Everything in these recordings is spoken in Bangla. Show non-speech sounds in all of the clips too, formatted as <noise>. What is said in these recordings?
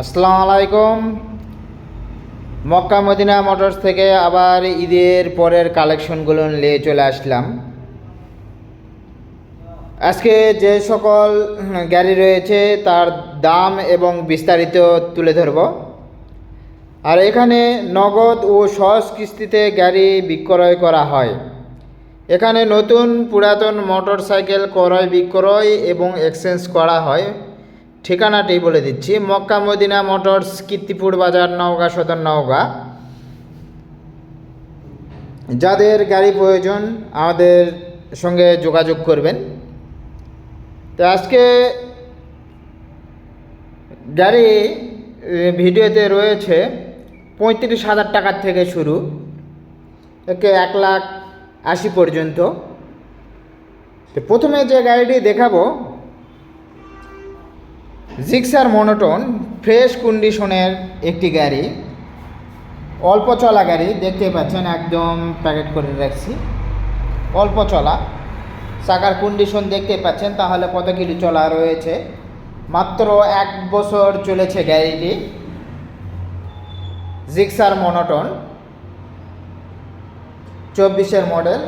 আসসালামু আলাইকুম। মক্কা মদিনা মোটরস থেকে আবার ঈদের পরের কালেকশনগুলো নিয়ে চলে আসলাম। আজকে যে সকল গাড়ি রয়েছে তার দাম এবং বিস্তারিত তুলে ধরব। আর এখানে নগদ ও সহজ কিস্তিতে গাড়ি বিক্রয় করা হয়। এখানে নতুন পুরাতন মোটর সাইকেল ক্রয় বিক্রয় এবং এক্সচেঞ্জ করা হয়। ঠিকানাটি বলে দিচ্ছি। Mecca, Medina motors, Kirtipur Bazar, Naogaon, Sadar Naogaon. যাদের গাড়ি প্রয়োজন আমাদের সঙ্গে যোগাযোগ করবেন। তো আজকে গাড়ি ভিডিওতে রয়েছে পঁয়ত্রিশ হাজার টাকার থেকে শুরু। একে এক লাখ আশি পর্যন্ত। তো প্রথমে যে গাড়িটি দেখাবো জিক্সার মনোটন ফ্রেশ কন্ডিশনের একটি গাড়ি, অল্প চলা গাড়ি দেখতে পাচ্ছেন একদম প্যাকেট করে রাখছি। অল্প চলা, চাকার কন্ডিশন দেখতে পাচ্ছেন, তাহলে কত কিলো চলা রয়েছে? মাত্র এক বছর চলেছে গাড়িটি। জিক্সার মনোটন, চব্বিশের মডেল,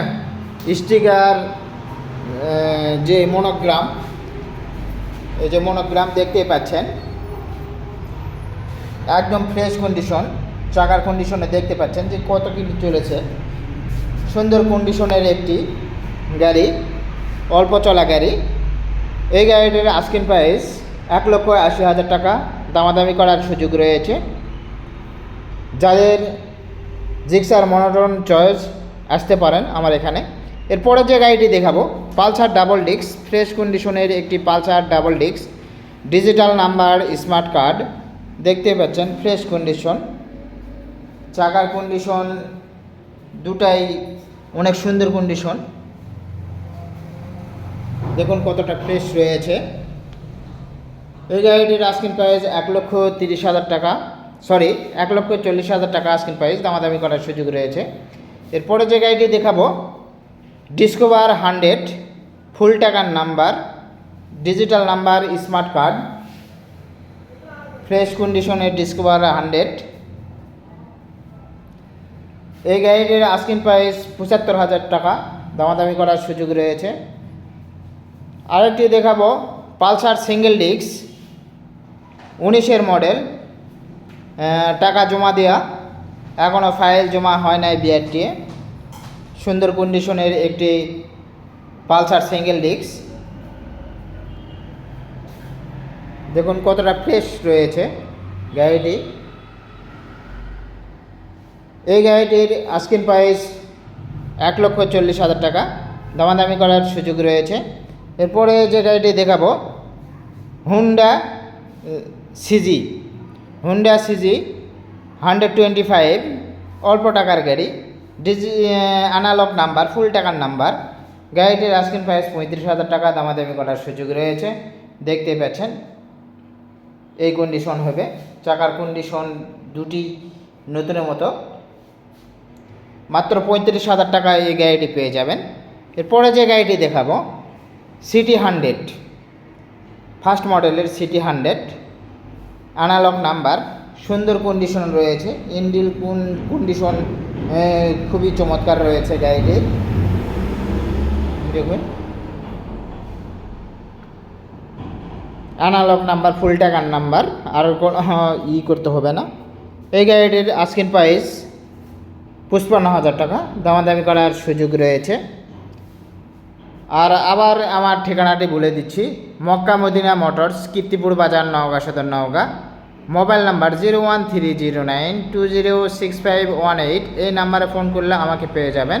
<clears throat> স্টিকার যে মনোগ্রাম এই যে মনোগ্রাম দেখতেই পাচ্ছেন। একদম ফ্রেশ কন্ডিশন চাকার কন্ডিশনে দেখতে পাচ্ছেন যে কত কিলো চলেছে। সুন্দর কন্ডিশনের একটি গাড়ি, অল্প চলা গাড়ি। এই গাড়িটির আস্কিন প্রাইস এক লক্ষ আশি হাজার টাকা। দামাদামি করার সুযোগ রয়েছে। যাদের জিক্সার মনোটন চয়েস আসতে পারেন আমার এখানে। এরপরে যে গাড়িটি দেখাবো পালসার ডাবল ডিস্ক, ফ্রেশ কন্ডিশনের একটি Pulsar double disc, digital number, smart card, দেখতে পাচ্ছেন ফ্রেশ কন্ডিশন। চাকার কন্ডিশন দুটাই অনেক সুন্দর কন্ডিশন। দেখুন কতটা ফ্রেশ রয়েছে। এই গাড়িটির আস্কিন প্রাইস এক লক্ষ তিরিশ হাজার টাকা। সরি এক লক্ষ চল্লিশ হাজার টাকা আস্কিন প্রাইস দামাদামি করার সুযোগ রয়েছে। এরপরে যে গাড়িটি দেখাবো ডিসকভার হান্ড্রেড ফুল টাকার number digital number smart card fresh কন্ডিশনের ডিসকভার হান্ড্রেড এই গাড়িটির আস্কিন প্রাইস পঁচাত্তর হাজার টাকা, দামাদামি করার সুযোগ রয়েছে। আরেকটি দেখাবো, পালসার সিঙ্গেল ডিস্ক উনিশের মডেল টাকা জমা দেওয়া এখনও ফাইল জমা হয় নাই বিআরটি সুন্দর কন্ডিশনের একটি পালসার সিঙ্গেল ডিস্ক। দেখুন কতটা ফ্রেশ রয়েছে গাড়িটি। এই গাড়িটির আস্কিন প্রাইস এক লক্ষ চল্লিশ হাজার টাকা। দামাদামি করার সুযোগ রয়েছে। এরপরে যে গাড়িটি দেখাবো Honda CG Honda CG hundred twenty five অল্প টাকার গাড়ি। ডিজি অ্যানালগ নাম্বার ফুল টাকার নাম্বার গাড়িটির আস্কিন প্রাইস পঁয়ত্রিশ হাজার টাকা, দামাদামি করার সুযোগ রয়েছে। দেখতে পাচ্ছেন, এই কন্ডিশন হবে। চাকার কন্ডিশন দুটি নতুনের মতো। মাত্র পঁয়ত্রিশ হাজার টাকায় এই গাড়িটি পেয়ে যাবেন। এরপরে যে গাড়িটি দেখাবো সিটি হান্ড্রেড ফার্স্ট মডেলের সিটি হান্ড্রেড অ্যানালগ নাম্বার সুন্দর কন্ডিশন রয়েছে। ইন্ডিল কোন কন্ডিশন খুবই চমৎকার রয়েছে গাড়িটির। দেখুন। অ্যানালগ নাম্বার ফুল টাকার নাম্বার আর কোনো ই করতে হবে না। এই গাড়িটির আস্কিন প্রাইস পঁচপান্ন হাজার টাকা। দামাদামি করার সুযোগ রয়েছে। আর আবার আমার ঠিকানাটি বলে দিচ্ছি। Mecca Medina motors, Kirtipur Bazar, Naogaon, Sadar Naogaon. Mobile number zero one three zero nine two zero six five one eight. এই নাম্বারে ফোন করলে আমাকে পেয়ে যাবেন।